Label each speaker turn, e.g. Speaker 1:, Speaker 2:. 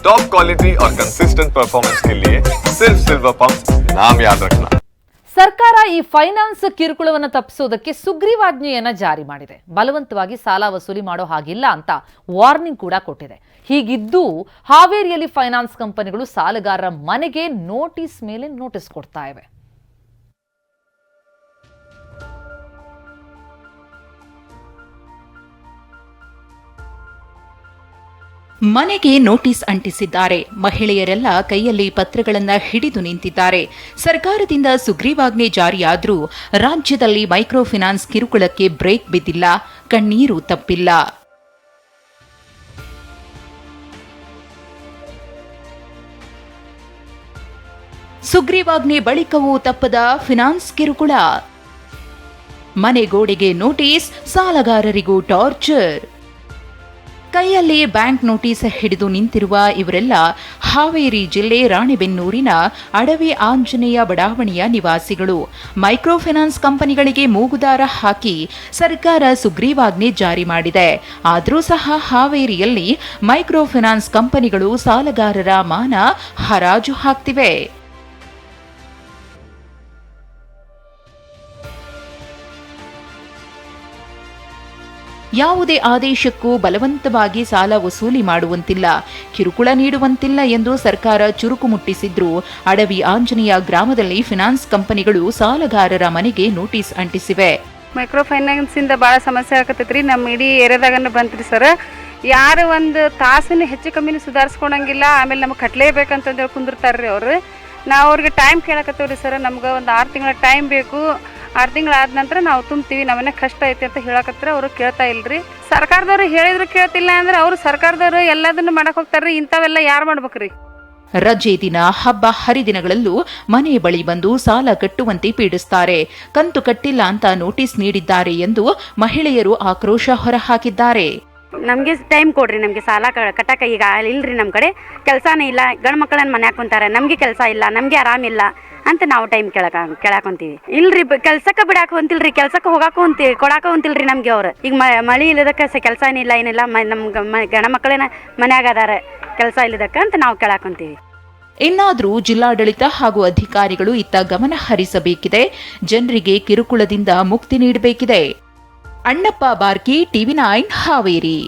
Speaker 1: Top quality और consistent performance के लिए सिर्फ सिल्वर पंप नाम याद रखना
Speaker 2: ಸರ್ಕಾರ ಈ ಫೈನಾನ್ಸ್ ಕಿರುಕುಳವನ್ನು ತಪ್ಪಿಸೋದಕ್ಕೆ ಸುಗ್ರೀವಾಜ್ಞೆಯನ್ನ ಜಾರಿ ಮಾಡಿದೆ ಬಲವಂತವಾಗಿ ಸಾಲ ವಸೂಲಿ ಮಾಡೋ ಹಾಗಿಲ್ಲ ಅಂತ ವಾರ್ನಿಂಗ್ ಕೂಡ ಕೊಟ್ಟಿದೆ ಹೀಗಿದ್ದು ಹಾವೇರಿಯಲ್ಲಿ ಫೈನಾನ್ಸ್ ಕಂಪನಿಗಳು ಸಾಲಗಾರರ ಮನೆಗೆ ನೋಟಿಸ್ ಮೇಲೆ ನೋಟಿಸ್ ಕೊಡ್ತಾ ಇವೆ
Speaker 3: ಮನೆಗೆ ನೋಟಿಸ್ ಅಂಟಿಸಿದ್ದಾರೆ. ಮಹಿಳೆಯರೆಲ್ಲ ಕೈಯಲ್ಲಿ ಪತ್ರಗಳನ್ನು ಹಿಡಿದು ನಿಂತಿದ್ದಾರೆ. ಸರ್ಕಾರದಿಂದ ಸುಗ್ರೀವಾಜ್ಞೆ ಜಾರಿಯಾದರೂ ರಾಜ್ಯದಲ್ಲಿ ಮೈಕ್ರೋ ಫೈನಾನ್ಸ್ ಕಿರುಕುಳಕ್ಕೆ ಬ್ರೇಕ್ ಬಿದ್ದಿಲ್ಲ. ಕಣ್ಣೀರು ತಪ್ಪಿಲ್ಲ. ಸುಗ್ರೀವಾಜ್ಞೆ ಬಳಿಕವೂ ತಪ್ಪದ ಫಿನಾನ್ಸ್ ಕಿರುಕುಳ. ಮನೆ ಗೋಡೆಗೆ ನೋಟಿಸ್, ಸಾಲಗಾರರಿಗೂ ಟಾರ್ಚರ್. ಕೈಯಲ್ಲಿ ಬ್ಯಾಂಕ್ ನೋಟಿಸ್ ಹಿಡಿದು ನಿಂತಿರುವ ಇವರೆಲ್ಲ ಹಾವೇರಿ ಜಿಲ್ಲೆ ರಾಣೆಬೆನ್ನೂರಿನ ಅಡವಿ ಆಂಜನೇಯ ಬಡಾವಣೆಯ ನಿವಾಸಿಗಳು. ಮೈಕ್ರೋ ಫೈನಾನ್ಸ್ ಕಂಪನಿಗಳಿಗೆ ಮೂಗುದಾರ ಹಾಕಿ ಸರ್ಕಾರ ಸುಗ್ರೀವಾಜ್ಞೆ ಜಾರಿ ಮಾಡಿದೆ. ಆದರೂ ಸಹ ಹಾವೇರಿಯಲ್ಲಿ ಮೈಕ್ರೋ ಫೈನಾನ್ಸ್ ಕಂಪನಿಗಳು ಸಾಲಗಾರರ ಮಾನ ಹರಾಜು ಹಾಕ್ತಿವೆ. ಯಾವುದೇ ಆದೇಶಕ್ಕೂ ಬಲವಂತವಾಗಿ ಸಾಲ ವಸೂಲಿ ಮಾಡುವಂತಿಲ್ಲ, ಕಿರುಕುಳ ನೀಡುವಂತಿಲ್ಲ ಎಂದು ಸರ್ಕಾರ ಚುರುಕು ಮುಟ್ಟಿಸಿದ್ರು. ಅಡವಿ ಆಂಜನೇಯ ಗ್ರಾಮದಲ್ಲಿ ಫಿನಾನ್ಸ್ ಕಂಪನಿಗಳು ಸಾಲಗಾರರ ಮನೆಗೆ ನೋಟಿಸ್ ಅಂಟಿಸಿವೆ.
Speaker 4: ಮೈಕ್ರೋ ಫೈನಾನ್ಸಿಂದ ಭಾಳ ಸಮಸ್ಯೆ ಆಗತ್ತೈತ್ರಿ. ನಮ್ಮ ಇಡೀ ಏರಿಯಾದಾಗನ ಬಂತ್ರಿ ಸರ್. ಯಾರು ಒಂದು ತಾಸನ್ನು ಹೆಚ್ಚು ಕಮ್ಮಿನೂ ಸುಧಾರಿಸ್ಕೊಳಂಗಿಲ್ಲ ಆಮೇಲೆ ನಮಗೆ ಕಟ್ಟಲೇಬೇಕಂತಂದೇಳಿ ಕುಂದಿರ್ತಾರ್ರಿ ಅವರು. ನಾವು ಅವ್ರಿಗೆ ಟೈಮ್ ಕೇಳಕತ್ತೇವ್ರಿ ಸರ್. ನಮ್ಗೆ ಒಂದು ಆರು ತಿಂಗಳ ಟೈಮ್ ಬೇಕು. ಆರು ತಿಂಗಳಾದ ನಂತರ ನಾವು ತುಂಬ್ತೀವಿ ನಮ್ಮನೆ ಕಷ್ಟ ಐತಿ ಅಂತ ಹೇಳಕತ್ರ ಅವರು ಕೇಳ್ತಾ ಇಲ್ರಿ. ಸರ್ಕಾರದವರು ಹೇಳಿದ್ರು ಕೇಳ್ತಿಲ್ಲ ಅಂದ್ರೆ ಅವರು ಸರ್ಕಾರದವರು ಎಲ್ಲದನ್ನು ಮಾಡಕ್ ಹೋಗ್ತಾರ್ರಿ ಇಂಥವೆಲ್ಲ ಯಾರು ಮಾಡ್ಬೇಕ್ರಿ?
Speaker 3: ರಜೆ ದಿನ ಹಬ್ಬ ಹರಿದಿನಗಳಲ್ಲೂ ಮನೆ ಬಳಿ ಬಂದು ಸಾಲ ಕಟ್ಟುವಂತೆ ಪೀಡಿಸ್ತಾರೆ. ಕಂತು ಕಟ್ಟಿಲ್ಲ ಅಂತ ನೋಟಿಸ್ ನೀಡಿದ್ದಾರೆ ಎಂದು ಮಹಿಳೆಯರು ಆಕ್ರೋಶ ಹೊರಹಾಕಿದ್ದಾರೆ.
Speaker 5: ನಮಗೆ ಟೈಮ್ ಕೊಡ್ರಿ ನಮಗೆ ಸಾಲ ಕ- ಕಟ್ಟಕ್ಕೆ ಈಗ ಇಲ್ರಿ ನಮ್ಮ ಕಡೆ. ಕೆಲಸನೇ ಇಲ್ಲ ಗಂಡು ಮಕ್ಕಳನ್ನ ಮನೆ ಹಾಕೊಂತಾರೆ ನಮಗೆ ಕೆಲಸ ಇಲ್ಲ ನಮಗೆ ಆರಾಮಿಲ್ಲ. ಅಂತ ನಾವು ಟೈಮ್ ಕೇಳಕ ಕೇಳಾಕೊಂತೀವಿ. ಇಲ್ರಿ ಕೆಲ್ಸಕ್ಕೆ ಬಿಡಾಕ ಹೊಂತಿಲ್ರಿ, ಕೆಲ್ಸಕ್ಕೆ ಹೋಗಾಕ ಹೊಂತೀವಿ ಕೊಡಾಕ ಹೊಂತಿಲ್ರಿ ನಮ್ಗೆ ಅವ್ರು. ಈಗ ಮಳಿ ಇಲ್ಲದಕ್ಕೆ ಕೆಲಸ ಏನಿಲ್ಲ ಏನಿಲ್ಲ ನಮ್ಗೆ ಗಂಡ ಮಕ್ಕಳೇನ ಮನ್ಯಾಗ ಅದಾರ, ಕೆಲಸ ಇಲ್ಲದಕ್ಕೆ ಅಂತ ನಾವು ಕೇಳಾಕೊಂತೀವಿ.
Speaker 3: ಇನ್ನಾದರೂ ಜಿಲ್ಲಾಡಳಿತ ಹಾಗೂ ಅಧಿಕಾರಿಗಳು ಇತ್ತ ಗಮನ ಹರಿಸಬೇಕಿದೆ. ಜನರಿಗೆ ಕಿರುಕುಳದಿಂದ ಮುಕ್ತಿ ನೀಡಬೇಕಿದೆ. Annappa Barki, TV nine Haveri.